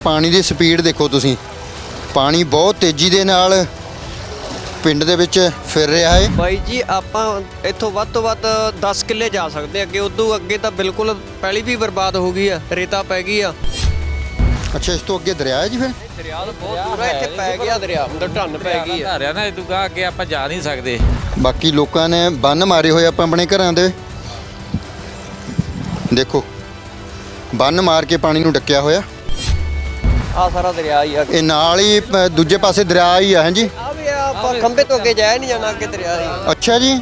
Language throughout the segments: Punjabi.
ਪਾਣੀ ਦੀ ਸਪੀਡ ਦੇਖੋ ਤੁਸੀਂ। ਪਾਣੀ ਬਹੁਤ ਤੇਜ਼ੀ ਦੇ ਨਾਲ ਪਿੰਡ ਦੇ ਵਿੱਚ ਫਿਰ ਰਿਹਾ ਹੈ। ਬਾਈ ਜੀ ਆਪਾਂ ਇੱਥੋਂ ਵੱਧ ਤੋਂ ਵੱਧ 10 ਕਿੱਲੇ ਜਾ ਸਕਦੇ ਅੱਗੇ ਉਦੋਂ ਅੱਗੇ ਤਾਂ ਬਿਲਕੁਲ ਪਹਿਲੀ ਵੀ ਬਰਬਾਦ ਹੋ ਗਈ ਆ ਰੇਤਾ ਪੈ ਗਈ ਆ। ਅੱਛਾ ਇਸ ਤੋਂ ਅੱਗੇ ਦਰਿਆ ਹੈ ਜੀ ਫਿਰ? ਦਰਿਆ ਤਾਂ ਬਹੁਤ ਦੂਰ ਹੈ ਇੱਥੇ ਪੈ ਗਿਆ ਦਰਿਆ ਅੰਦਰ ਢੰਨ ਪੈ ਗਈ ਆ। ਧਾਰਿਆ ਨਾ ਇਦੋਂ ਗਾ ਅੱਗੇ ਆਪਾਂ ਜਾ ਨਹੀਂ ਸਕਦੇ। ਬਾਕੀ ਲੋਕਾਂ ਨੇ ਬੰਨ ਮਾਰੇ ਹੋਏ ਆਪਾਂ ਆਪਣੇ ਘਰਾਂ ਦੇ। ਦੇਖੋ ਬੰਨ ਮਾਰ ਕੇ ਪਾਣੀ ਨੂੰ ਡੱਕਿਆ ਹੋਇਆ। ਆ ਸਾਰਾ ਦਰਿਆ ਹੀ ਆ। ਇਹ ਨਾਲ ਹੀ ਅ, ਦੂਜੇ ਪਾਸੇ ਦਰਿਆ ਹੀ ਆ ਹਾਂਜੀ ਆ ਵੀ ਆ ਆਪਾਂ ਖੰਭੇ ਤੋਂ ਅੱਗੇ ਜਾਇਆ ਨਹੀਂ ਜਾਣਾ ਅੱਗੇ ਦਰਿਆ ਹੀ। ਅੱਛਾ ਜੀ।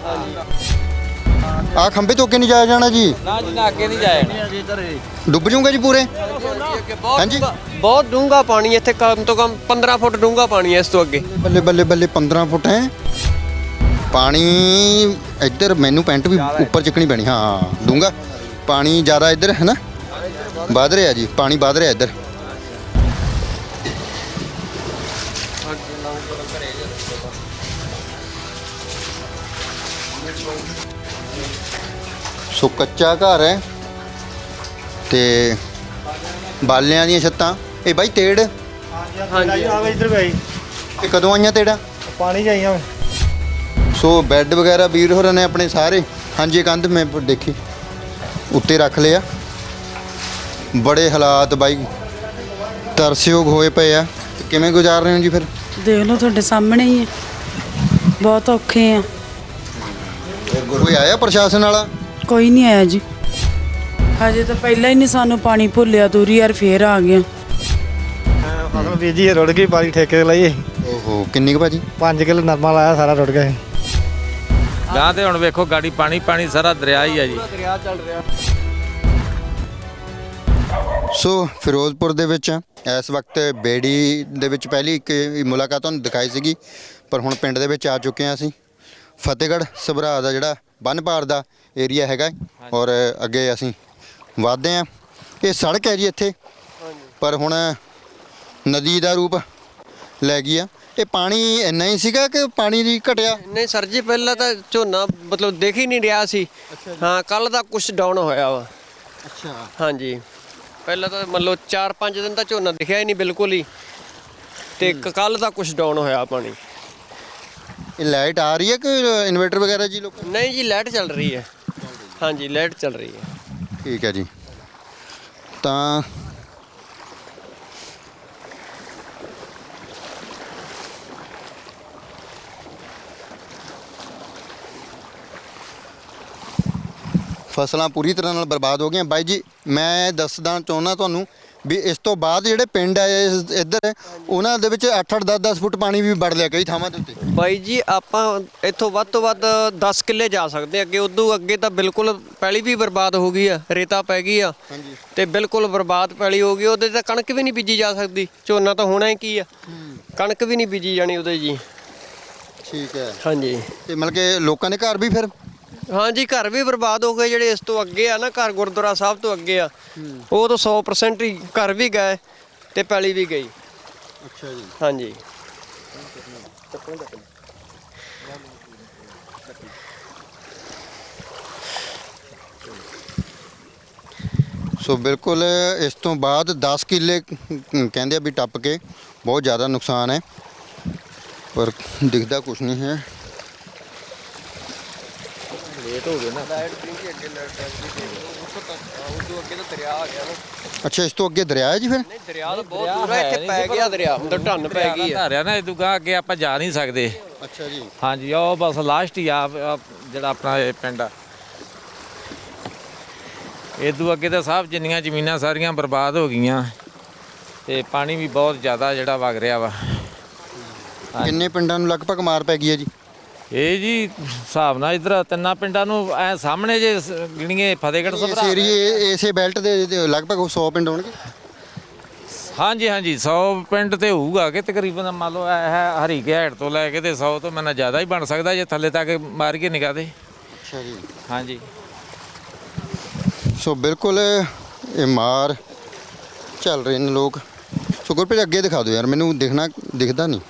ਆ ਖੰਭੇ ਤੋਂ ਅੱਗੇ ਨਹੀਂ ਜਾਇਆ ਜਾਣਾ ਜੀ? ਨਾ ਜੀ ਨਾ ਅੱਗੇ ਨਹੀਂ ਜਾਇਆ ਡੁੱਬ ਜਾਊਗਾ ਜੀ ਪੂਰੇ? ਹਾਂਜੀ ਬਹੁਤ ਡੂੰਘਾ ਪਾਣੀ ਇੱਥੇ ਕਮ ਤੋਂ ਕਮ 15 ਫੁੱਟ ਡੂੰਘਾ ਪਾਣੀ ਹੈ ਇਸ ਤੋਂ ਅੱਗੇ। ਬੱਲੇ ਬੱਲੇ ਬੱਲੇ 15 ਫੁੱਟ ਹੈ? ਪਾਣੀ ਇੱਧਰ ਮੈਨੂੰ ਪੈਂਟ ਵੀ ਉੱਪਰ ਚੱਕਣੀ ਪੈਣੀ ਹਾਂ ਦੂੰਗਾ ਪਾਣੀ ਜ਼ਿਆਦਾ ਇੱਧਰ ਹੈ ਨਾ ਵੱਧ ਰਿਹਾ ਜੀ ਪਾਣੀ ਵੱਧ ਰਿਹਾ ਇੱਧਰ। ਸੋ ਕੱਚਾ ਘਰ ਹੈ ਤੇ ਬਾਲਿਆਂ ਦੀਆਂ ਛੱਤਾਂ। ਇਹ ਬਾਈ ਤੇੜ? ਹਾਂਜੀ ਆ ਗਏ ਇੱਧਰ ਭਾਈ ਇਹ ਕਦੋਂ ਆਈਆਂ ਤੇੜਾ? ਪਾਣੀ ਜਾਈਆਂ ਸੋ ਬੈੱਡ ਵਗੈਰਾ ਵੀਰ ਹੋਰਾਂ ਨੇ ਆਪਣੇ ਸਾਰੇ। ਹਾਂਜੀ ਕੰਧ ਮੈਂ ਦੇਖੀ। ਉੱਤੇ ਰੱਖ ਲਿਆ। ਬੜੇ ਹਾਲਾਤ ਬਾਈ। ਤਰਸਯੋਗ ਹੋਏ ਪਏ ਆ। ਕਿਵੇਂ ਗੁਜ਼ਾਰ ਰਹੇ ਹੋ ਜੀ ਫਿਰ? ਦੇਖ ਲਓ ਤੁਹਾਡੇ ਸਾਹਮਣੇ ਹੀ ਹੈ। ਬਹੁਤ ਔਖੇ ਆ। ਕੋਈ ਆਇਆ ਪ੍ਰਸ਼ਾਸਨ ਵਾਲਾ? ਕੋਈ ਨਹੀਂ ਆਇਆ ਜੀ। ਹਜੇ ਤਾਂ ਪਹਿਲਾਂ ਹੀ ਨਹੀਂ ਸਾਨੂੰ ਪਾਣੀ ਭੁੱਲਿਆ ਦੂਰੀ ਯਾਰ ਫੇਰ ਆ ਗਿਆ। ਫਸਲ ਬੀਜੀ ਰੁੜ ਗਈ ਪਾਣੀ ਠੇਕੇ ਲਈ ਓਹੋ ਕਿੰਨੀ ਕੁ ਭਾਜੀ? 5 ਕਿਲੋ ਨਰਮਾ ਲਾਇਆ ਸਾਰਾ ਰੁੜ ਗਿਆ ਗਾਂ ਤੇ ਹੁਣ ਵੇਖੋ ਗਾੜੀ ਪਾਣੀ ਪਾਣੀ ਸਾਰਾ ਦਰਿਆ ਹੀ ਆ ਜੀ। ਦਰਿਆ ਚੱਲ ਰਿਹਾ। ਸੋ ਫਿਰੋਜ਼ਪੁਰ ਦੇ ਵਿੱਚ ਇਸ ਵਕਤ ਬੇੜੀ ਦੇ ਵਿੱਚ ਪਹਿਲੀ ਇੱਕ ਮੁਲਾਕਾਤ ਤੁਹਾਨੂੰ ਦਿਖਾਈ ਸੀਗੀ ਪਰ ਹੁਣ ਪਿੰਡ ਦੇ ਵਿੱਚ ਆ ਚੁੱਕੇ ਹਾਂ ਅਸੀਂ। ਫਤਿਹਗੜ੍ਹ ਸਭਰਾ ਦਾ ਜਿਹੜਾ ਬੰਨ ਪਾਰ ਦਾ ਏਰੀਆ ਹੈਗਾ ਔਰ ਅੱਗੇ ਅਸੀਂ ਵਧਦੇ ਹਾਂ। ਇਹ ਸੜਕ ਹੈ ਜੀ ਇੱਥੇ ਪਰ ਹੁਣ ਨਦੀ ਦਾ ਰੂਪ ਲੈ ਗਈ ਆ। ਇਹ ਪਾਣੀ ਇੰਨਾ ਹੀ ਸੀਗਾ ਕਿ ਪਾਣੀ ਦੀ ਘਟਿਆ? ਨਹੀਂ ਸਰ ਜੀ ਪਹਿਲਾਂ ਤਾਂ ਝੋਨਾ ਮਤਲਬ ਦੇਖ ਹੀ ਨਹੀਂ ਰਿਹਾ ਸੀ। ਹਾਂ ਕੱਲ ਦਾ ਕੁਝ ਡਾਊਨ ਹੋਇਆ ਵਾ। ਅੱਛਾ। ਹਾਂਜੀ। ਪਹਿਲਾਂ ਤਾਂ ਮੰਨ ਲਓ 4-5 ਦਿਨ ਤਾਂ ਝੋਨਾ ਦਿਖਿਆ ਹੀ ਨਹੀਂ ਬਿਲਕੁਲ ਹੀ। ਤੇ ਕੱਲ ਦਾ ਕੁਝ ਡਾਊਨ ਹੋਇਆ ਪਾਣੀ। ਇਹ ਲਾਈਟ ਆ ਰਹੀ ਹੈ ਕਿ ਇਨਵਰਟਰ ਵਗੈਰਾ ਜੀ ਲੋਕਾਂ ਨਹੀਂ ਜੀ ਲਾਈਟ ਚੱਲ ਰਹੀ ਹੈ। ਹਾਂਜੀ ਲਾਈਟ ਚੱਲ ਰਹੀ ਹੈ। ਠੀਕ ਹੈ ਜੀ। ਤਾਂ ਫਸਲਾਂ ਪੂਰੀ ਤਰ੍ਹਾਂ ਨਾਲ ਬਰਬਾਦ ਹੋ ਗਈਆਂ। ਬਾਈ ਜੀ ਮੈਂ ਦੱਸਦਾ ਚਾਹੁੰਦਾ ਤੁਹਾਨੂੰ ਵੀ ਇਸ ਤੋਂ ਬਾਅਦ ਜਿਹੜੇ ਪਿੰਡ ਇਸ- ਇੱਧਰ ਉਹਨਾਂ ਦੇ ਵਿੱਚ 8-8 10-10 ਫੁੱਟ ਪਾਣੀ ਵੀ ਵੜ ਲਿਆ ਕਈ ਥਾਵਾਂ ਦੇ ਉੱਤੇ। ਬਾਈ ਜੀ ਆਪਾਂ ਇੱਥੋਂ ਵੱਧ ਤੋਂ ਵੱਧ 10 ਕਿੱਲੇ ਜਾ ਸਕਦੇ ਅੱਗੇ ਉਦੋਂ ਅੱਗੇ ਤਾਂ ਬਿਲਕੁਲ ਪਹਿਲੀ ਵੀ ਬਰਬਾਦ ਹੋ ਗਈ ਆ ਰੇਤਾ ਪੈ ਗਈ ਆ। ਹਾਂਜੀ। ਤੇ ਬਿਲਕੁਲ ਬਰਬਾਦ ਪੈਲੀ ਹੋ ਗਈ ਉਹਦੇ ਤਾਂ ਕਣਕ ਵੀ ਨਹੀਂ ਬੀਜੀ ਜਾ ਸਕਦੀ। ਝੋਨਾ ਤਾਂ ਹੋਣਾ ਹੀ ਕੀ ਆ। ਕਣਕ ਵੀ ਨਹੀਂ ਬੀਜੀ ਜਾਣੀ ਉਹਦੇ ਜੀ। ਠੀਕ ਹੈ। ਹਾਂਜੀ। ਤੇ ਮਤਲਬ ਕਿ ਲੋਕਾਂ ਦੇ ਘਰ ਵੀ ਫਿਰ? ਹਾਂਜੀ ਘਰ ਵੀ ਬਰਬਾਦ ਹੋ ਗਏ ਜਿਹੜੇ ਇਸ ਤੋਂ ਅੱਗੇ ਆ ਨਾ ਘਰ ਗੁਰਦੁਆਰਾ ਸਾਹਿਬ ਤੋਂ ਅੱਗੇ ਆ। ਉਹ ਤਾਂ 100% ਹੀ ਘਰ ਵੀ ਗਏ ਤੇ ਪੈਲੀ ਵੀ ਗਈ। ਅੱਛਾ ਜੀ। ਹਾਂਜੀ। ਸੋ ਬਿਲਕੁਲ ਇਸ ਤੋਂ ਬਾਅਦ 10 ਕਿੱਲੇ ਕਹਿੰਦੇ ਆ ਵੀ ਟੱਪ ਕੇ ਬਹੁਤ ਜ਼ਿਆਦਾ ਨੁਕਸਾਨ ਹੈ। ਪਰ ਦਿਖਦਾ ਕੁਝ ਨਹੀਂ ਹੈ। ਉਦੋਂ ਅੱਗੇ ਤਾਂ ਦਰਿਆ ਆ ਗਿਆ ਨਾ। ਅੱਛਾ ਇਸ ਤੋਂ ਅੱਗੇ ਦਰਿਆ ਹੈ ਜੀ ਫਿਰ? ਨਹੀਂ ਦਰਿਆ ਤਾਂ ਬਹੁਤ ਦੂਰ ਹੈ ਇੱਥੇ ਪੈ ਗਿਆ ਦਰਿਆ ਅੰਦਰ ਢੰਨ ਪੈ ਗਈ ਆ ਧਾਰਿਆ ਨਾ ਇਦੋਂ ਗਾ ਅੱਗੇ ਆਪਾਂ ਜਾ ਨਹੀਂ ਸਕਦੇ। ਅੱਛਾ ਜੀ। ਹਾਂਜੀ ਉਹ ਬਸ ਲਾਸਟ ਹੀ ਆ ਆ ਜਿਹੜਾ ਆਪਣਾ ਇਹ ਪਿੰਡ ਆ। ਇਦੋਂ ਅੱਗੇ ਤਾਂ ਸਭ ਜਿੰਨੀਆਂ ਜ਼ਮੀਨਾਂ ਸਾਰੀਆਂ ਬਰਬਾਦ ਹੋ ਗਈਆਂ ਤੇ ਪਾਣੀ ਵੀ ਬਹੁਤ ਜ਼ਿਆਦਾ ਜਿਹੜਾ ਵਗ ਰਿਹਾ ਵਾ। ਕਿੰਨੇ ਪਿੰਡਾਂ ਨੂੰ ਲਗਭਗ ਮਾਰ ਪੈ ਗਈ ਹੈ ਜੀ? ਇਹ ਜੀ ਹਿਸਾਬ ਨਾਲ ਇਧਰ ਤਿੰਨਾਂ ਪਿੰਡਾਂ ਨੂੰ ਐ ਸਾਹਮਣੇ ਜੇ ਗਿਣੀਏ ਫਤਿਹਗੜ੍ਹ ਇਸ ਸਭਰਾ ਏਰੀਏ ਇਸੇ ਬੈਲਟ ਦੇ ਦੇ ਲਗਭਗ 100 ਪਿੰਡ ਹੋਣਗੇ। ਹਾਂਜੀ ਹਾਂਜੀ 100 ਪਿੰਡ ਤੇ ਹੋਊਗਾ ਕਿ ਤਕਰੀਬਨ ਮੰਨ ਲਓ ਇਹ ਹੈ ਹਰੀਕੇ ਹੈਡ ਤੋਂ ਲੈ ਕੇ ਤੇ 100 ਤੋਂ ਮੈਨਾਂ ਜ਼ਿਆਦਾ ਹੀ ਬਣ ਸਕਦਾ ਜੇ ਥੱਲੇ ਤੱਕ ਮਾਰ ਕੇ ਨਿਗਾਹ ਦੇ। ਅੱਛਾ ਜੀ। ਹਾਂਜੀ। ਸੋ ਬਿਲਕੁਲ ਇਹ ਮਾਰ ਚੱਲ ਰਹੇ ਨੇ ਲੋਕ। ਸੋ ਗੁਰਪ੍ਰੀਤ ਅੱਗੇ ਦਿਖਾ ਦਿਓ ਯਾਰ ਮੈਨੂੰ ਦਿਖਣਾ ਦਿਖਦਾ ਨਹੀਂ।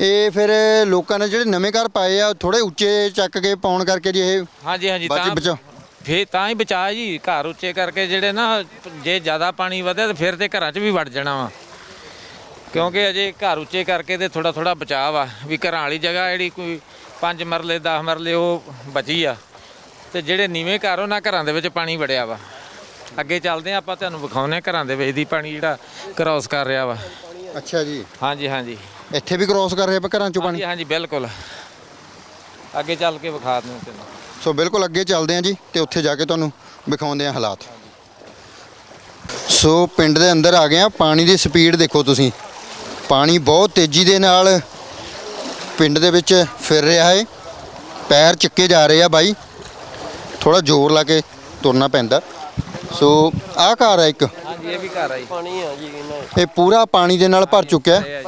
ਇਹ ਫਿਰ ਲੋਕਾਂ ਨੇ ਜਿਹੜੇ ਨਵੇਂ ਘਰ ਪਾਏ ਆ ਥੋੜੇ ਉੱਚੇ ਚੱਕ ਕੇ ਪਾਉਣ ਕਰਕੇ ਜੀ ਇਹ ਹਾਂਜੀ ਹਾਂਜੀ ਤਾਂ ਬਚਾ ਫੇ ਤਾਂ ਹੀ ਬਚਾ ਜੀ ਘਰ ਉੱਚੇ ਕਰਕੇ ਜਿਹੜੇ ਨਾ ਜੇ ਜ਼ਿਆਦਾ ਪਾਣੀ ਵਧੇ ਤਾਂ ਫਿਰ ਤੇ ਘਰਾਂ 'ਚ ਵੀ ਵੜ ਜਾਣਾ ਵਾ। ਕਿਉਂਕਿ ਅਜੇ ਘਰ ਉੱਚੇ ਕਰਕੇ ਤੇ ਥੋੜਾ ਥੋੜਾ ਬਚਾਅ ਵਾ ਵੀ ਘਰਾਂ ਵਾਲੀ ਜਗ੍ਹਾ ਜਿਹੜੀ ਕੋਈ 5 ਮਰਲੇ 10 ਮਰਲੇ ਉਹ ਬਚੀ ਆ। ਤੇ ਜਿਹੜੇ ਨੀਵੇਂ ਘਰ ਉਹਨਾਂ ਘਰਾਂ ਦੇ ਵਿੱਚ ਪਾਣੀ ਵੜਿਆ ਵਾ। ਅੱਗੇ ਚੱਲਦੇ ਆ ਆਪਾਂ ਤੁਹਾਨੂੰ ਵਿਖਾਉਨੇ ਘਰਾਂ ਦੇ ਵਿੱਚ ਦੀ ਪਾਣੀ ਜਿਹੜਾ ਕ੍ਰਾਸ ਕਰ ਰਿਹਾ ਵਾ। ਅੱਛਾ ਜੀ। ਹਾਂਜੀ ਹਾਂਜੀ। ਇੱਥੇ ਵੀ ਕ੍ਰੋਸ ਕਰ ਰਹੇ ਆਪਾਂ ਘਰਾਂ ਚੋਂ ਪਾਣੀ? ਹਾਂਜੀ ਹਾਂਜੀ ਬਿਲਕੁਲ। ਅੱਗੇ ਚੱਲ ਕੇ ਵਿਖਾ ਦਿੰਦੇ ਤੈਨੂੰ। ਸੋ ਬਿਲਕੁਲ ਅੱਗੇ ਚੱਲਦੇ ਹਾਂ ਜੀ ਤੇ ਉੱਥੇ ਜਾ ਕੇ ਤੁਹਾਨੂੰ ਵਿਖਾਉਂਦੇ ਹਾਂ ਹਾਲਾਤ। ਸੋ ਪਿੰਡ ਦੇ ਅੰਦਰ ਆ ਗਏ ਆ ਪਾਣੀ ਦੀ ਸਪੀਡ ਦੇਖੋ ਤੁਸੀਂ। ਪਾਣੀ ਬਹੁਤ ਤੇਜ਼ੀ ਦੇ ਨਾਲ ਪਿੰਡ ਦੇ ਵਿੱਚ ਫਿਰ ਰਿਹਾ ਹੈ। ਪੈਰ ਚੱਕੇ ਜਾ ਰਹੇ ਆ ਬਾਈ। ਥੋੜਾ ਜ਼ੋਰ ਲਾ ਕੇ ਤੁਰਨਾ ਪੈਂਦਾ। ਸੋ ਆਹ ਘਰ ਹੈ ਇੱਕ। ਹਾਂਜੀ ਇਹ ਵੀ ਘਰ ਆਈ ਪਾਣੀ ਆ ਜੀ ਇਹਨਾਂ ਇਹ ਪੂਰਾ ਪਾਣੀ ਦੇ ਨਾਲ ਭਰ ਚੁੱਕਿਆ। ਹੈ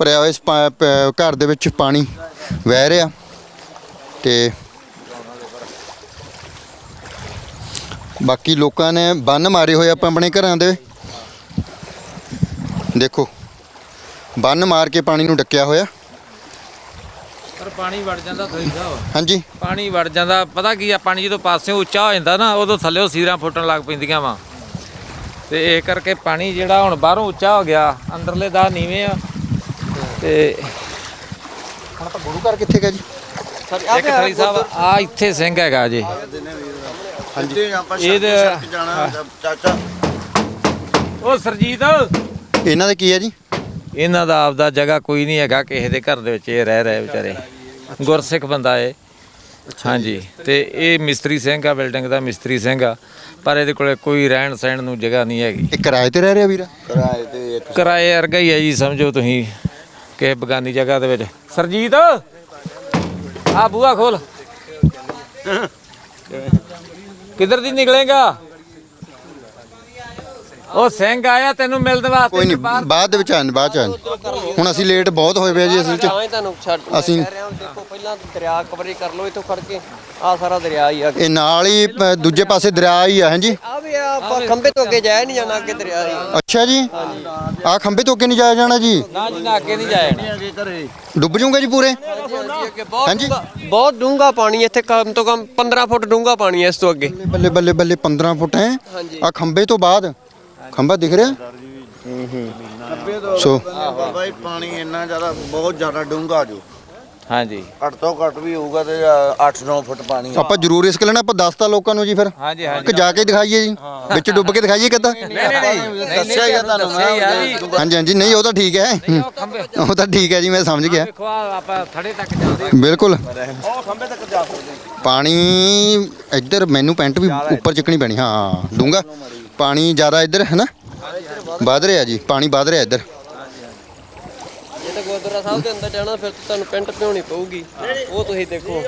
ਭਰਿਆ ਹੋਇਆ ਇਸ ਪਾ- ਪ- ਘਰ ਦੇ ਵਿੱਚ ਪਾਣੀ ਵਹਿ ਰਿਹਾ ਤੇ ਬਾਕੀ ਲੋਕਾਂ ਨੇ ਬੰਨ ਮਾਰੇ ਹੋਏ ਆਪਾਂ ਆਪਣੇ ਘਰਾਂ ਦੇ। ਦੇਖੋ ਬੰਨ ਮਾਰ ਕੇ ਪਾਣੀ ਨੂੰ ਡੱਕਿਆ ਹੋਇਆ। ਪਰ ਪਾਣੀ ਵੜ ਜਾਂਦਾ ਥੋੜੀ ਹਾਂਜੀ। ਪਾਣੀ ਵੜ ਜਾਂਦਾ ਪਤਾ ਕੀ ਆ ਪਾਣੀ ਜਦੋਂ ਪਾਸਿਓਂ ਉੱਚਾ ਹੋ ਜਾਂਦਾ ਨਾ ਉਦੋਂ ਥੱਲੇੋਂ ਸੀਰਾਂ ਫੁੱਟਣ ਲੱਗ ਪੈਂਦੀਆਂ ਵਾ। ਤੇ ਇਹ ਕਰਕੇ ਪਾਣੀ ਜਿਹੜਾ ਹੁਣ ਬਾਹਰੋਂ ਉੱਚਾ ਹੋ ਗਿਆ ਅੰਦਰਲੇ ਦਾ ਨੀਵੇਂ ਆ ਤੇ ਹੁਣ ਆਪਾਂ ਗੁਰੂ ਘਰ ਕਿੱਥੇ ਗਿਆ ਜੀ? ਇੱਕ ਥਲੀ ਸਾਹਿਬ ਆ ਇੱਥੇ ਸਿੰਘ ਹੈਗਾ ਜੀ। ਹਾਂਜੀ। ਇਹਦੇ ਚਾਚਾ। ਉਹ ਸਰਜੀਤ। ਇਹਨਾਂ ਦੇ ਕੀ ਹੈ ਜੀ? ਇਹਨਾਂ ਦਾ ਆਪਦਾ ਜਗ੍ਹਾ ਕੋਈ ਨਹੀਂ ਹੈਗਾ ਕਿਸੇ ਦੇ ਘਰ ਦੇ ਵਿੱਚ ਇਹ ਰਹਿ ਰਹੇ ਵਿਚਾਰੇ। ਗੁਰਸਿੱਖ ਬੰਦਾ ਏ ਹਾਂਜੀ। ਤੇ ਇਹ ਮਿਸਤਰੀ ਸਿੰਘ ਆ ਬਿਲਡਿੰਗ ਦਾ ਮਿਸਤਰੀ ਸਿੰਘ ਆ। ਪਰ ਇਹਦੇ ਕੋਲੇ ਕੋਈ ਰਹਿਣ ਸਹਿਣ ਨੂੰ ਜਗ੍ਹਾ ਨਹੀਂ ਹੈਗੀ। ਇਹ ਕਿਰਾਏ ਤੇ ਰਹਿ ਰਿਹਾ ਵੀਰਾ? ਕਿਰਾਏ ਤੇ ਕਿਰਾਏ ਵਰਗਾ ਹੀ ਹੈ ਜੀ ਸਮਝੋ ਤੁਸੀਂ। ਕਿਸੇ ਬਗਾਨੀ ਜਗ੍ਹਾ ਦੇ ਵਿੱਚ। ਸਰਜੀਤ ਆ ਬੂਆ ਖੋਲ। ਕਿੱਧਰ ਦੀ ਨਿਕਲੇਗਾ? ਉਹ ਸਿੰਘ ਆਇਆ ਤੈਨੂੰ ਮਿਲਣ ਵਾਸਤੇ ਕੋਈ ਨਹੀਂ ਬਾਹਰ ਬਾਅਦ ਦੇ ਵਿੱਚ ਆਣ ਬਾਅਦ ਚ ਆਣ ਹੁਣ ਅਸੀਂ ਲੇਟ ਬਹੁਤ ਹੋਏ ਪਏ ਜੀ ਅਸਲ ਚ। ਤਾਂ ਹੀ ਤੁਹਾਨੂੰ ਛੱਡ ਮੈਂ ਅਸੀਂ- ਕਹਿ ਰਿਹਾ ਦੇਖੋ ਪਹਿਲਾਂ ਦਰਿਆ ਕਵਰੀ ਕਰ ਲਓ ਇੱਥੋਂ ਖੜ ਕੇ। ਆ ਸਾਰਾ ਦਰਿਆ ਹੀ ਆ। ਇਹ ਨਾਲ ਹੀ ਅ, ਦੂਜੇ ਪਾਸੇ ਦਰਿਆ ਹੀ ਆ ਹਾਂਜੀ ਆਪਾਂ ਖੰਬੇ ਤੋਂ ਅੱਗੇ ਜਾਇਆ ਨਹੀਂ ਜਾਣਾ ਅੱਗੇ ਦਰਿਆ ਹੀ ਅੱਛਾ ਜੀ। ਆ ਖੰਭੇ ਤੋਂ ਅੱਗੇ ਨਹੀਂ ਜਾਇਆ ਜਾਣਾ ਜੀ? ਨਾ ਜੀ ਨਾ ਅੱਗੇ ਨਹੀਂ ਜਾਇਆ ਅੱਗੇ ਘਰੇ। ਡੁੱਬ ਜਾਊਗਾ ਜੀ ਪੂਰੇ? ਅੱਗੇ ਬਹੁਤ ਹਾਂਜੀ। ਬਹੁਤ ਡੂੰਘਾ ਪਾਣੀ ਇੱਥੇ ਕਮ ਤੋਂ ਕਮ 15 ਫੁੱਟ ਡੂੰਘਾ ਪਾਣੀ ਹੈ ਇਸ ਤੋਂ ਅੱਗੇ। ਬੱਲੇ ਬੱਲੇ ਬੱਲੇ 15 ਫੁੱਟ ਹੈ। ਆ ਖੰਭੇ ਤੋਂ ਬਾਅਦ ਖੰਭਾ ਦਿਖ ਰਿਹਾ? ਸੋ ਬਾਈ ਪਾਣੀ ਇੰਨਾ ਜ਼ਿਆਦਾ ਬਹੁਤ ਜ਼ਿਆਦਾ ਡੂੰਘਾ ਜੋ। ਹਾਂਜੀ। ਘੱਟ ਤੋਂ ਘੱਟ ਵੀ ਹੋਊਗਾ ਤੇ 8-9 ਫੁੱਟ ਪਾਣੀ। ਆਪਾਂ ਜ਼ਰੂਰ ਰਿਸਕ ਲੈਣਾ ਆਪਾਂ ਦੱਸਤਾ ਲੋਕਾਂ ਨੂੰ ਜੀ ਫਿਰ। ਹਾਂਜੀ ਹਾਂਜੀ। ਜਾ ਕੇ ਦਿਖਾਈਏ ਜੀ। ਵਿੱਚ ਡੁੱਬ ਕੇ ਦਿਖਾਈਏ ਕਿੱਦਾਂ ਦੱਸਿਆ ਹੀ ਆ ਤੁਹਾਨੂੰ ਮੈਂ ਹਾਂਜੀ ਹਾਂਜੀ ਨਹੀਂ ਉਹ ਤਾਂ ਠੀਕ ਹੈ। ਉਹ ਤਾਂ ਠੀਕ ਹੈ ਜੀ ਮੈਂ ਸਮਝ ਗਿਆ। ਆਹ ਆਪਾਂ ਥੜੇ ਤੱਕ ਜਾਂਦੇ ਬਿਲਕੁਲ। ਉਹ ਖੰਬੇ ਤੱਕ ਜਾ ਸਕਦੇ ਪਾਣੀ ਇੱਧਰ ਮੈਨੂੰ ਪੈਂਟ ਵੀ ਉੱਪਰ ਚੱਕਣੀ ਪੈਣੀ ਹਾਂ ਦੂੰਗਾ ਪਾਣੀ ਜ਼ਿਆਦਾ ਇੱਧਰ ਹੈ ਨਾ ਵੱਧ ਰਿਹਾ ਜੀ ਪਾਣੀ ਵੱਧ ਰਿਹਾ ਇੱਧਰ। ਜੇ ਤਾਂ ਗੁਰਦੁਆਰਾ ਸਾਹਿਬ ਦੇ ਅੰਦਰ ਜਾਣਾ ਫਿਰ ਤੁਹਾਨੂੰ ਪੈਂਟ ਪਿਉਣੀ ਪਊਗੀ। ਉਹ ਤੁਸੀਂ ਦੇਖੋ।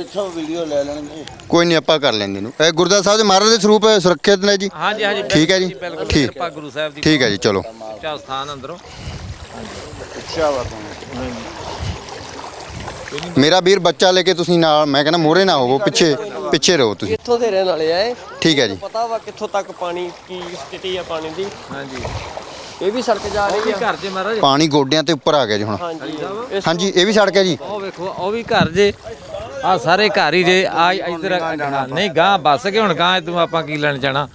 ਇੱਥੋਂ ਵੀਡੀਓ ਲੈ ਲੈਣਗੇ। ਕੋਈ ਨਹੀਂ ਆਪਾਂ ਕਰ ਲੈਂਦੇ ਨੂੰ ਇਹ ਗੁਰਦਾਸ ਸਾਹਿਬ ਦੇ ਮਹਾਰਾਜ ਦੇ ਸਰੂਪ ਸੁਰੱਖਿਅਤ ਨੇ ਜੀ? ਹਾਂਜੀ ਹਾਂਜੀ ਠੀਕ ਹੈ ਜੀ? ਬਿਲਕੁਲ ਠੀਕ। ਕਿਰਪਾ ਗੁਰੂ ਸਾਹਿਬ ਦੀ ਠੀਕ ਹੈ ਜੀ ਚਲੋ। ਉੱਚਾ ਸਥਾਨ ਅੰਦਰੋਂ। ਅੱਛਾ ਵਾ ਤੂੰ। ਮੇਰਾ ਵੀਰ ਬੱਚਾ ਲੈ ਕੇ ਤੁਸੀਂ ਨਾਲ ਮੈਂ ਕਹਿੰਦਾ ਮੋਰੇ ਨਾ ਹੋਵੋ ਪਿੱਛੇ ਪਿੱਛੇ ਰਹੋ ਤੁਸੀਂ। ਇੱਥੋਂ ਦੇ ਰਹਿਣ ਵਾਲੇ ਆ ਇਹ। ਠੀਕ ਹੈ ਜੀ। ਪਤਾ ਵਾ ਕਿੱਥੋਂ ਤੱਕ ਪਾਣੀ ਕੀ ਸਥਿਤੀ ਆ ਪਾਣੀ ਦੀ। ਹਾਂਜੀ। ਇਹ ਵੀ ਸੜਕ ਜਾ ਉਹ ਰਹੀ ਵੀ ਆ ਘਰ ਜੇ ਮਹਾਰਾਜ। ਪਾਣੀ ਗੋਡਿਆਂ ਤੇ ਉੱਪਰ ਆ ਗਿਆ ਜੀ ਹੁਣ। ਹਾਂਜੀ। ਹਾਂਜੀ ਇਹ ਵੀ ਸੜਕ ਹੈ ਜੀ। ਉਹ ਵੇਖੋ ਉਹ ਵੀ ਘਰ ਜੇ। ਆ ਸਾਰੇ ਘਰ ਹੀ ਜੇ ਆ ਇੱਧਰ ਨਹੀਂ ਗਾਂ ਬੱਸ ਕੇ ਹੁਣ ਗਾਂ ਤੂੰ ਆਪਾਂ ਕੀ ਲੈਣ ਜਾਣਾ?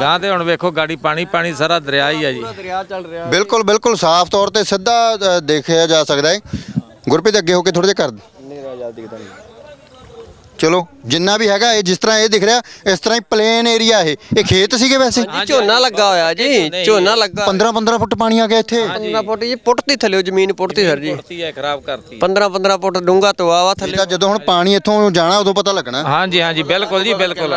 ਗਾਂ ਤੇ ਹੁਣ ਵੇਖੋ ਗਾੜੀ ਪਾਣੀ ਪਾਣੀ ਸਾਰਾ ਦਰਿਆ ਹੀ ਆ ਜੀ। ਪੂਰਾ ਦਰਿਆ ਚੱਲ ਰਿਹਾ। ਬਿਲਕੁਲ ਬਿਲਕੁਲ ਸਾਫ਼ ਤੌਰ ਤੇ ਸਿੱਧਾ ਅ, ਦੇਖਿਆ ਜਾ ਸਕਦਾ ਹੈ। ਗੁਰਪ੍ਰੀਤ ਅੱਗੇ ਹੋ ਕੇ ਥੋੜੇ ਜਿਹਾ ਕਰ ਨੇਰਾ ਜਾ ਦਿਖਦਾ ਨਹੀਂ। ਚਲੋ ਜਿੰਨਾ ਵੀ ਹੈਗਾ ਇਹ ਜਿਸ ਤਰ੍ਹਾਂ ਇਹ ਦਿਖ ਰਿਹਾ ਇਸ ਤਰ੍ਹਾਂ ਹੀ ਪਲੇਨ ਏਰੀਆ ਇਹ। ਇਹ ਖੇਤ ਸੀਗੇ ਵੈਸੇ? ਝੋਨਾ ਲੱਗਾ ਹੋਇਆ ਜੀ। ਝੋਨਾ ਲੱਗਾ 15 15 ਫੁੱਟ ਪਾਣੀ ਆ ਗਿਆ ਇੱਥੇ। 15 ਫੁੱਟ ਜੀ ਪੁੱਟਤੀ ਥੱਲੇ ਜ਼ਮੀਨ ਪੁੱਟਤੀ ਸਰ ਜੀ। ਕੁੜਤੀ ਹੈ ਖਰਾਬ ਕਰਤੀ। 15 15 ਫੁੱਟ ਡੂੰਘਾ ਤਵਾ ਵਾ ਥੱਲੇ। ਜਦੋਂ ਹੁਣ ਪਾਣੀ ਇੱਥੋਂ ਜਾਣਾ ਉਦੋਂ ਪਤਾ ਲੱਗਣਾ। ਹਾਂਜੀ ਹਾਂਜੀ ਬਿਲਕੁਲ ਜੀ ਬਿਲਕੁਲ।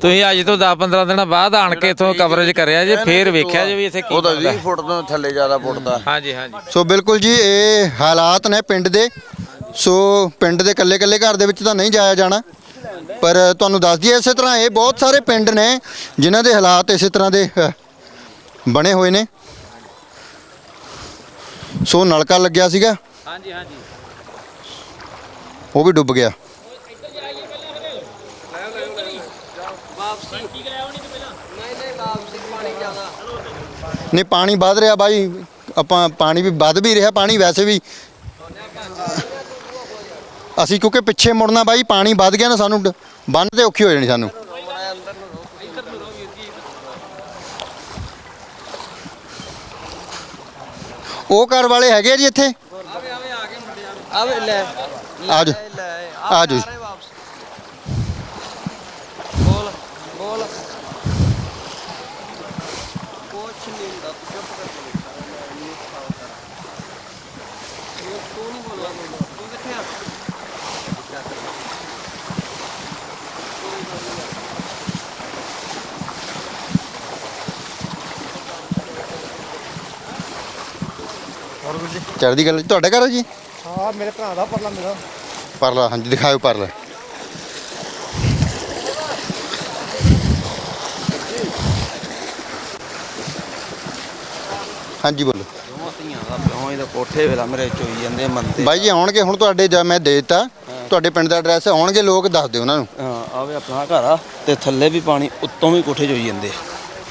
ਤੁਸੀਂ ਅੱਜ ਤੋਂ 10 15 ਦਿਨਾਂ ਬਾਅਦ ਆਣ ਕੇ ਇਥੋਂ ਕਵਰੇਜ ਕਰਿਆ ਜੇ ਫੇਰ ਵੇਖਿਆ ਜੇ ਵੀ ਇੱਥੇ ਕੀ ਉਹ ਤਾਂ ਬਣਦਾ। 20 ਫੁੱਟ ਤੋਂ ਥੱਲੇ ਜ਼ਿਆਦਾ ਫੁੱਟਦਾ ਹਾਂਜੀ ਹਾਂਜੀ। ਸੋ ਬਿਲਕੁਲ ਜੀ ਇਹ ਹਾਲਾਤ ਨੇ ਪਿੰਡ ਦੇ। ਸੋ ਪਿੰਡ ਦੇ ਕੱਲੇ ਕੱਲੇ ਘਰ ਦੇ ਵਿੱਚ ਤਾਂ ਨਹੀਂ ਜਾਇਆ ਜਾਣਾ। ਪਰ ਤੁਹਾਨੂੰ ਦੱਸ ਦਈਏ ਇਸੇ ਤਰ੍ਹਾਂ ਇਹ ਬਹੁਤ ਸਾਰੇ ਪਿੰਡ ਨੇ ਜਿਨ੍ਹਾਂ ਦੇ ਹਾਲਾਤ ਇਸੇ ਤਰ੍ਹਾਂ ਦੇ ਅ, ਬਣੇ ਹੋਏ ਨੇ। ਸੋ ਨਲਕਾ ਲੱਗਿਆ ਸੀਗਾ। ਹਾਂਜੀ ਹਾਂਜੀ। ਉਹ ਵੀ ਡੁੱਬ ਗਿਆ। ਨਹੀਂ ਪਾਣੀ ਵੱਧ ਰਿਹਾ ਬਾਈ। ਆਪਾਂ ਪਾਣੀ ਵੀ ਵੱਧ ਵੀ ਰਿਹਾ ਪਾਣੀ ਵੈਸੇ ਵੀ ਅਸੀਂ ਕਿਉਂਕਿ ਪਿੱਛੇ ਮੁੜਨਾ ਬਾਈ ਪਾਣੀ ਵੱਧ ਗਿਆ ਨਾ ਸਾਨੂੰ ਬੰਨ ਤੇ ਔਖੀ ਹੋ ਜਾਣੀ ਸਾਨੂੰ। ਉਹ ਘਰ ਵਾਲੇ ਹੈਗੇ ਆ ਜੀ ਇੱਥੇ? ਆਵੇ ਆ ਬੋਲ ਬੋਲ। ਕੁਛ ਨਹੀਂ ਹੁੰਦਾ ਚੁੱਪ ਤੂੰ ਕਿੱਥੇ ਆ? ਚੜ੍ਹਦੀ ਗੱਲ ਤੁਹਾਡਾ ਘਰ ਹੈ ਜੀ? ਹਾਂ ਮੇਰੇ ਭਰਾ ਦਾ ਪਰਲਾ ਮੇਰਾ। ਪਰਲਾ ਹਾਂਜੀ ਦਿਖਾਓ ਪਰਲਾ। ਹਾਂਜੀ ਬੋਲੋ। ਧੀਆਂ ਦਾ ਪਿਓ ਇਹਦਾ ਕੋਠੇ ਵੇਲਾ ਮੇਰੇ ਚੋਈ ਜਾਂਦੇ ਮੰਦੇ ਬਾਈ ਜੀ ਆਉਣਗੇ ਹੁਣ ਤੁਹਾਡੇ ਜਾਂ ਮੈਂ ਦੇ ਦਿੱਤਾ। ਤੁਹਾਡੇ ਪਿੰਡ ਦਾ ਐਡਰੈਸ ਆਉਣਗੇ ਲੋਕ ਦੱਸ ਦਿਓ ਉਹਨਾਂ ਨੂੰ। ਹਾਂ ਆਵੇ ਆਪਣਾ ਘਰ ਆ ਤੇ ਥੱਲੇ ਵੀ ਪਾਣੀ ਉੱਤੋਂ ਵੀ ਕੋਠੇ ਚੋਈ ਜਾਂਦੇ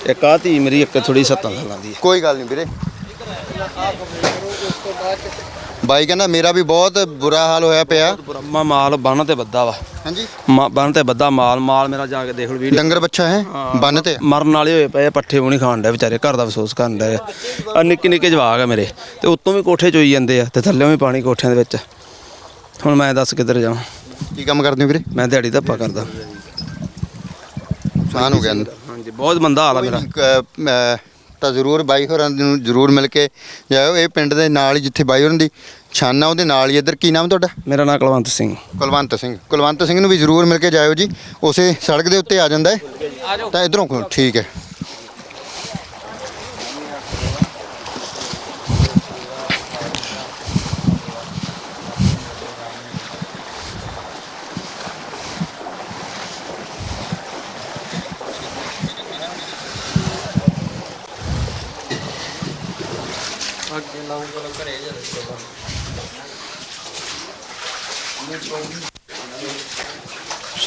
ਇੱਕ ਆ ਧੀ ਮੇਰੀ ਇੱਕ ਥੋੜੀ ਸੱਤਾਂ ਸਾਲਾਂ ਦੀ ਹੈ ਕੋਈ ਗੱਲ ਨਹੀਂ ਵੀਰੇ। ਬਾਈ ਕਹਿੰਦਾ ਮੇਰਾ ਵੀ ਬਹੁਤ ਬੁਰਾ ਹਾਲ ਹੋਇਆ ਪਿਆ। ਬ੍ਰਹਮਾ ਮਾਲ ਬੰਨ ਤੇ ਬੱਦਾ ਵਾ। ਹਾਂਜੀ। ਮਾ- ਬੰਨ ਤੇ ਬੱਦਾ ਮਾਲ ਮਾਲ ਮੇਰਾ ਜਾ ਕੇ ਦੇਖ ਲਓ ਵੀਡੀਓ। ਡੰਗਰ ਬੱਚਾ ਹੈ ਬੰਨ ਤੇ। ਮਰਨ ਵਾਲੇ ਹੋਏ ਪਏ ਆ, ਪੱਠੇ ਉਹ ਨਹੀਂ ਖਾਣ ਡੇ ਵਿਚਾਰੇ ਘਰ ਦਾ ਅਫਸੋਸ ਕਰਨ ਡੇ ਆ। ਨਿੱਕੇ ਨਿੱਕੇ ਜਵਾਕ ਆ ਮੇਰੇ ਤੇ ਉੱਤੋਂ ਵੀ ਕੋਠੇ ਚੋਈ ਜਾਂਦੇ ਆ ਤੇ ਥੱਲੇੋਂ ਵੀ ਪਾਣੀ ਕੋਠਿਆਂ ਦੇ ਵਿੱਚ। ਹੁਣ ਮੈਂ ਦੱਸ ਕਿੱਧਰ ਜਾਵਾਂ। ਕੀ ਕੰਮ ਕਰਦੇ ਹੋ ਵੀਰੇ? ਮੈਂ ਦਿਹਾੜੀ ਧੱਪਾ ਕਰਦਾ। ਸਾਨ ਹੋ ਗਿਆ ਹਾਂਜੀ ਬਹੁਤ ਮੰਦਾ ਹਾਲ ਆ ਮੇਰਾ। ਅ, ਅ, ਤਾਂ ਜ਼ਰੂਰ ਬਾਈ ਹੋਰਾਂ ਨੂੰ ਜ਼ਰੂਰ ਮਿਲ ਕੇ ਜਾਇਓ। ਇਹ ਪਿੰਡ ਦੇ ਨਾਲ ਹੀ ਜਿੱਥੇ ਬਾਈ ਹੋਰਾਂ ਦੀ ਛਾਨਾ ਉਹਦੇ ਨਾਲ ਹੀ ਇੱਧਰ ਕੀ ਨਾਮ ਤੁਹਾਡਾ? ਮੇਰਾ ਨਾਮ ਕੁਲਵੰਤ ਸਿੰਘ। ਕੁਲਵੰਤ ਸਿੰਘ। ਕੁਲਵੰਤ ਸਿੰਘ ਨੂੰ ਵੀ ਜ਼ਰੂਰ ਮਿਲ ਕੇ ਜਾਇਓ ਜੀ। ਉਸੇ ਸੜਕ ਦੇ ਉੱਤੇ ਆ ਜਾਂਦਾ ਹੈ। ਤਾਂ ਇਧਰੋਂ ਠੀਕ ਹੈ।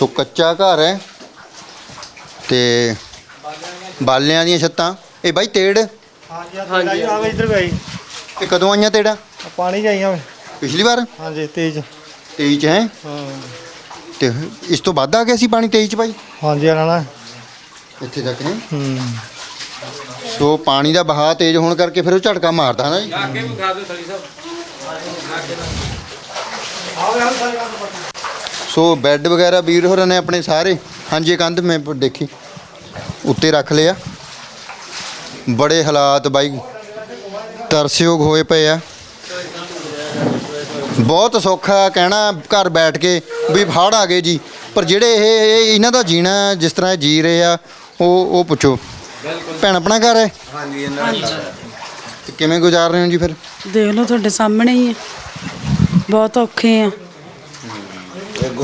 ਸੋ ਕੱਚਾ ਘਰ ਹੈ ਤੇ ਬਾਲਿਆਂ ਦੀਆਂ ਛੱਤਾਂ। ਇਹ ਬਾਈ ਤੇੜ? ਇਹ ਹਾਂਜੀ ਹਾਂਜੀ ਆਵੇ ਇੱਧਰ ਵੀ ਆਈ ਕਦੋਂ ਆਈਆਂ ਤੇੜਾ? ਆਹ ਪਾਣੀ ਚ ਆਈਆਂ ਵੇ। ਪਿਛਲੀ ਵਾਰ? ਹਾਂਜੀ ਤੇਜ਼। 23 ਚ ਹੈ? ਹਾਂ। ਤੇ ਇਸ ਤੋਂ ਵੱਧ ਆ ਗਿਆ ਸੀ ਪਾਣੀ 23 ਚ ਬਾਈ? ਹਾਂਜੀ ਆ ਨਾ ਇੱਥੇ ਤੱਕ ਨੇ ਹੂੰ। ਸੋ ਪਾਣੀ ਦਾ ਵਹਾਅ ਤੇਜ਼ ਹੋਣ ਕਰਕੇ ਫਿਰ ਉਹ ਝਟਕਾ ਮਾਰਦਾ ਹੈ ਨਾ ਜੀ। ਅੱਗੇ ਵੀ ਖਾ ਦਿਓ ਥਲੀ ਸਾਹਿਬ। ਸੋ ਬੈੱਡ ਵਗੈਰਾ ਵੀਰ ਹੋਰਾਂ ਨੇ ਆਪਣੇ ਸਾਰੇ ਹਾਂਜੀ ਕੰਧ ਮੈਂ ਦੇਖੀ। ਉੱਤੇ ਰੱਖ ਲਿਆ। ਬੜੇ ਹਾਲਾਤ ਬਾਈ ਤਰਸਯੋਗ ਹੋਏ ਪਏ ਆ। ਬਹੁਤ ਸੌਖਾ ਕਹਿਣਾ ਘਰ ਬੈਠ ਕੇ ਵੀ ਫੜ ਆ ਗਏ ਜੀ। ਪਰ ਜਿਹੜੇ ਇਹ ਇਹ ਇਹਨਾਂ ਦਾ ਜੀਣਾ ਜਿਸ ਤਰ੍ਹਾਂ ਇਹ ਜੀ ਰਹੇ ਆ ਉਹ ਉਹ ਪੁੱਛੋ। ਭੈਣ ਆਪਣਾ ਘਰ ਹੈ? ਹਾਂਜੀ ਇਹਨਾਂ ਤੇ ਕਿਵੇਂ ਗੁਜ਼ਾਰ ਰਹੇ ਹੋ ਜੀ ਫਿਰ? ਦੇਖ ਲਓ ਤੁਹਾਡੇ ਸਾਹਮਣੇ ਹੀ ਹੈ। ਬਹੁਤ ਔਖੇ ਆ।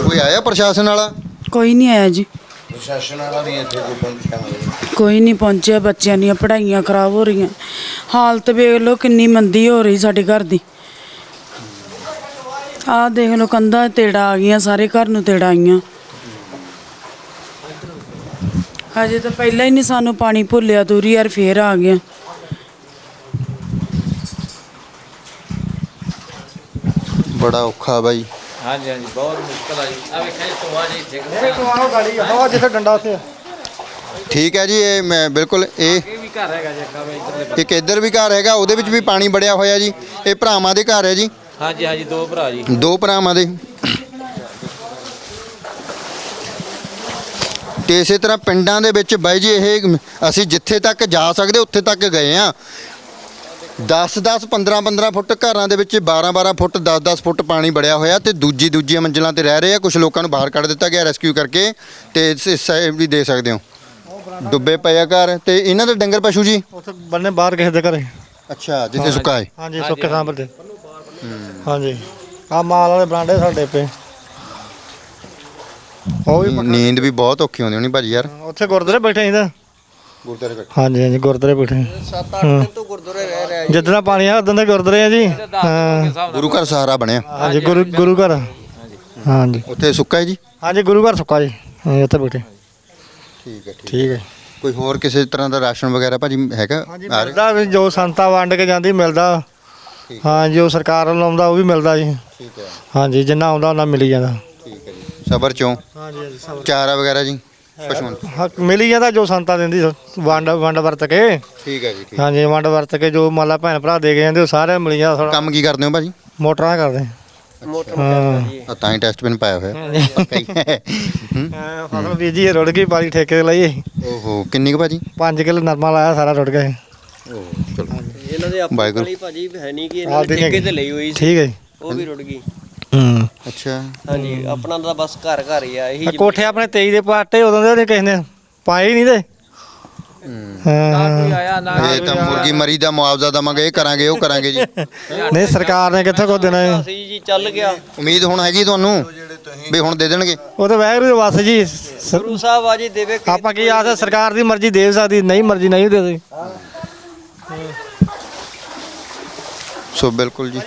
ਕੋਈ ਆਇਆ ਪ੍ਰਸ਼ਾਸਨ ਵਾਲਾ? ਕੋਈ ਨਹੀਂ ਆਇਆ ਜੀ। ਪ੍ਰਸ਼ਾਸਨ ਵਾਲਾ ਨਹੀਂ ਇੱਥੇ ਕੋਈ ਪਹੁੰਚਿਆ ਕੋਈ ਨਹੀਂ ਪਹੁੰਚਿਆ ਬੱਚਿਆਂ ਦੀਆਂ ਪੜ੍ਹਾਈਆਂ ਖਰਾਬ ਹੋ ਰਹੀਆਂ। ਹਾਲਤ ਵੇਖ ਲਓ ਕਿੰਨੀ ਮੰਦੀ ਹੋ ਰਹੀ ਸਾਡੇ ਘਰ ਦੀ। ਆਹ ਦੇਖ ਲਓ ਕੰਧਾਂ ਤੇੜਾ ਆ ਗਈਆਂ ਸਾਰੇ ਘਰ ਨੂੰ ਤੇੜਾ ਆਈਆਂ। ਹਜੇ ਤਾਂ ਪਹਿਲਾਂ ਹੀ ਨਹੀਂ ਸਾਨੂੰ ਪਾਣੀ ਭੁੱਲਿਆ ਦੂਰੀ ਯਾਰ ਫੇਰ ਆ ਗਿਆ ਬੜਾ ਔਖਾ ਬਾਈ। ਹਾਂਜੀ ਹਾਂਜੀ ਬਹੁਤ ਮੁਸ਼ਕਲ ਆ ਜੀ। ਆ ਵੇਖਿਆ ਜੀ ਤੋਆ ਜੀ ਇਹ ਤੋਂ ਆਹ ਗਾੜੀ ਆ ਜਿੱਥੇ ਡੰਡਾ ਉੱਥੇ ਆ। ਠੀਕ ਹੈ ਜੀ ਇਹ ਮੈਂ ਬਿਲਕੁਲ ਇਹ ਇਹ ਵੀ ਘਰ ਹੈਗਾ ਜੀ ਅੱਗਾ ਵੇ ਇੱਧਰਲੇ ਇੱਕ ਇੱਧਰ ਵੀ ਘਰ ਹੈਗਾ ਉਹਦੇ ਵਿੱਚ ਵੀ ਪਾਣੀ ਬੜਿਆ ਹੋਇਆ ਜੀ। ਇਹ ਭਰਾਵਾਂ ਦੇ ਘਰ ਹੈ ਜੀ। ਹਾਂਜੀ ਹਾਂਜੀ ਦੋ ਭਰਾ ਜੀ। ਦੋ ਭਰਾਵਾਂ ਦੇ। ਤੇ ਇਸੇ ਤਰ੍ਹਾਂ ਪਿੰਡਾਂ ਦੇ ਵਿੱਚ ਬਾਈ ਜੀ ਇਹ ਅਸੀਂ ਜਿੱਥੇ ਤੱਕ ਜਾ ਸਕਦੇ ਉੱਥੇ ਤੱਕ ਗਏ ਆ 10 10 15 15 ਫੁੱਟ ਘਰਾਂ ਦੇ ਵਿੱਚ 12 12 ਫੁੱਟ 10 10 ਫੁੱਟ ਪਾਣੀ ਬੜਿਆ ਹੋਇਆ ਤੇ ਦੂਜੀ ਦੂਜੀਆਂ ਮੰਜ਼ਲਾਂ ਤੇ ਰਹਿ ਰਹੇ ਆ। ਕੁਝ ਲੋਕਾਂ ਨੂੰ ਬਾਹਰ ਕੱਢ ਦਿੱਤਾ ਗਿਆ ਰੈਸਕਿਊ ਕਰਕੇ ਤੇ ਸਾਈਡ ਵੀ ਦੇ ਸਕਦੇ ਹੋ। ਡੁੱਬੇ ਪਏ ਆ ਘਰ ਤੇ ਇਹਨਾਂ ਦੇ ਡੰਗਰ ਪਸ਼ੂ ਜੀ? ਉੱਥੇ ਬੰਨੇ ਬਾਹਰ ਕਿਸੇ ਦੇ ਘਰੇ। ਅੱਛਾ ਜਿੱਥੇ ਸੁੱਕਾ ਹੈ। ਹਾਂਜੀ ਸੁੱਕੇ ਸਾਂਭਰ ਦੇ ਹਾਂਜੀ। ਆ ਮਾਲ ਵਾਲੇ ਬਰਾਂਡੇ ਸਾਡੇ ਪਏ। ਉਹ ਵੀ ਨੀਂਦ ਵੀ ਬਹੁਤ ਔਖੀ ਹੁੰਦੀ ਹੋਣੀ ਭਾਜੀ ਯਾਰ। ਉੱਥੇ ਗੁਰਦੁਆਰੇ ਬੈਠੇ ਸੀ ਤਾਂ ਗੁਰਦਾਰੇ ਬੈਠੇ। ਹਾਂਜੀ ਹਾਂਜੀ ਗੁਰਦੁਆਰੇ ਬੈਠੇ 7-8 ਦਿਨ ਤੋਂ ਗੁਰਦੁਆਰੇ ਜਿੱਦਾਂ ਦਾ ਪਾਣੀ ਆ ਉਦੋਂ ਦੇ ਗੁਰਦੁਆਰੇ ਆ ਜੀ। ਹਾਂ। ਗੁਰੂ ਘਰ ਸਹਾਰਾ ਬਣਿਆ। ਹਾਂਜੀ ਗੁਰੂ ਗੁਰੂ ਘਰ। ਹਾਂਜੀ। ਉੱਥੇ ਸੁੱਕਾ ਹੈ ਜੀ? ਹਾਂਜੀ ਗੁਰੂ ਘਰ ਸੁੱਕਾ ਜੀ। ਹਾਂ, ਉੱਥੇ ਬੈਠੇ। ਠੀਕ ਹੈ ਠੀਕ ਠੀਕ ਹੈ। ਕੋਈ ਹੋਰ ਕਿਸੇ ਤਰ੍ਹਾਂ ਦਾ ਰਾਸ਼ਨ ਵਗੈਰਾ ਭਾਜੀ ਹੈਗਾ? ਹਾਂਜੀ ਆ ਰਿਹਾ? ਮਿਲਦਾ ਵੀ ਜੋ ਸੰਤਾ ਵੰਡ ਕੇ ਜਾਂਦੀ ਮਿਲਦਾ। ਹਾਂ। ਜੋ ਸਰਕਾਰ ਵੱਲੋਂ ਆਉਂਦਾ ਉਹ ਵੀ ਮਿਲਦਾ ਜੀ। ਠੀਕ ਹੈ। ਹਾਂਜੀ ਜਿੰਨਾ ਆਉਂਦਾ ਉਹਨਾਂ ਮਿਲੀ ਜਾਂਦਾ। ਠੀਕ ਹੈ ਜੀ। ਸਬਰ ਚੋਂ? ਹਾਂਜੀ ਹਾਂਜੀ ਚਾਰਾ ਵਗੈਰਾ ਜੀ? ਪਸ਼ੂਆਂ ਨੂੰ। ਹੱਕ ਮਿਲੀ ਜਾਂਦਾ ਜੋ ਸੰਤਾ ਦਿੰਦੀ ਵੰਡ ਵੰਡ ਵਰਤ ਕੇ। ਠੀਕ ਹੈ ਜੀ ਠੀਕ। ਹਾਂਜੀ ਵੰਡ ਵਰਤ ਕੇ ਜੋ ਮੰਨ ਲਾ ਭੈਣ ਭਰਾ ਦੇ ਕੇ ਜਾਂਦੇ ਉਹ ਸਾਰੇ ਮਿਲੀ ਜਾਂਦਾ ਥੋੜਾ ਕੰਮ ਕੀ ਕਰਦੇ ਹੋ ਭਾਜੀ? ਮੋਟਰਾਂ ਕਰਦੇ। ਮੋਟਰ ਹਾਂ। ਆ ਤਾਂ ਹੀ ਟੈਸਟ ਪਿਨ ਪਾਇਆ ਹੋਇਆ। ਪੱਕਾ ਹੀ। ਹੈ। ਹੂੰ। ਹਾਂ, ਫਸਲ ਬੀਜੀ ਰੁੜ ਗਈ ਪਾਲੀ ਠੇਕੇ ਤੇ ਲਈ ਓਹੋ ਕਿੰਨੀ ਕੁ ਭਾਜੀ? 5 ਕਿਲੋ ਨਰਮਾ ਲਾਇਆ ਸਾਰਾ ਰੁੜ ਗਿਆ। ਓਹ ਚਲੋ। ਇਹਨਾਂ ਦੇ ਆਪਣੀ ਵਾਹਿਗੁਰੂ। ਵਾਲੀ ਭਾਜੀ ਹੈ ਨਹੀਂ ਕਿ ਇਹਨਾਂ ਨੇ ਠੇਕੇ। ਤੇ ਲਈ ਹੋਈ ਸੀ। ਠੀਕ ਹੈ ਜੀ। ਉਹ ਵੀ ਰੁੜ ਗਈ। ਹੂੰ। ਅੱਛਾ। ਹਾਂਜੀ ਆਪਣਾ ਤਾਂ ਬਸ ਘਰ ਘਰ ਹੀ ਆ ਇਹੀ ਆਹ ਕੋਠੇ ਆਪਣੇ 23 ਦੇ ਪਾਟੇ ਉਦੋਂ ਦੇ ਉਹਨੇ ਕਿਸੇ ਨੇ ਪਾਏ ਹੀ ਨਹੀਂ ਤੇ। ਹਾਂ। ਹਾਂ। ਆਇਆ ਨਾ ਇਹ ਤਾਂ ਮੁਰਗੀ ਮਰੀ ਦਾ ਮੁਆਵਜ਼ਾ ਦਵਾਂਗੇ ਇਹ ਕਰਾਂਗੇ ਉਹ ਕਰਾਂਗੇ ਜੀ। ਨਹੀਂ ਸਰਕਾਰ ਨੇ ਕਿੱਥੇ ਕੋ ਦੇਣਾ ਹੈ? ਅਸੀਂ ਜੀ ਚੱਲ ਗਿਆ। ਉਮੀਦ ਹੁਣ ਹੈਗੀ ਤੁਹਾਨੂੰ ਵੀ ਹੁਣ ਦੇ ਦੇਣਗੇ। ਉਹ ਤਾਂ ਵੈਗਰੂ ਦੇ ਵਸ ਜੀ ਸ- ਗੁਰੂ ਸਾਹਿਬ ਆ ਜੀ ਦੇਵੇ ਕਿ ਆਪਾਂ ਕੀ ਆਸ ਹੈ ਸਰਕਾਰ ਦੀ ਮਰਜ਼ੀ ਦੇ ਸਕਦੀ ਨਹੀਂ ਮਰਜ਼ੀ ਨਹੀਂ ਦੇ ਸਕਦੀ। ਸੋ ਬਿਲਕੁਲ ਜੀ।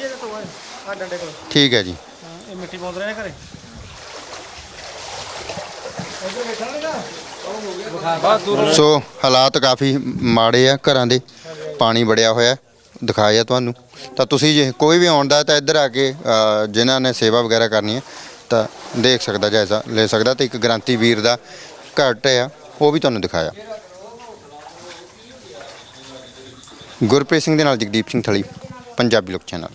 ਠੀਕ ਹੈ ਜੀ। ਮਿੱਟੀ ਪਾਉਂਦੇ ਰਹੇ ਘਰੇ? ਸੋ ਹਾਲਾਤ ਕਾਫੀ ਮਾੜੇ ਆ ਘਰਾਂ ਦੇ। ਪਾਣੀ ਵੜਿਆ ਹੋਇਆ ਦਿਖਾਇਆ ਤੁਹਾਨੂੰ। ਤਾਂ ਤੁਸੀਂ ਜੇ ਕੋਈ ਵੀ ਆਉਂਦਾ ਤਾਂ ਇੱਧਰ ਆ ਕੇ ਅ, ਜਿਨ੍ਹਾਂ ਨੇ ਸੇਵਾ ਵਗੈਰਾ ਕਰਨੀ ਹੈ ਤਾਂ ਦੇਖ ਸਕਦਾ ਜਾਇਜ਼ਾ ਲੈ ਸਕਦਾ। ਤੇ ਇੱਕ ਗ੍ਰਾਂਤੀ ਵੀਰ ਦਾ ਘਟ ਆ ਉਹ ਵੀ ਤੁਹਾਨੂੰ ਦਿਖਾਇਆ। ਗੁਰਪ੍ਰੀਤ ਸਿੰਘ ਦੇ ਨਾਲ ਜਗਦੀਪ ਸਿੰਘ ਥਲੀ ਪੰਜਾਬੀ ਲੋਕ ਚੈਨਲ।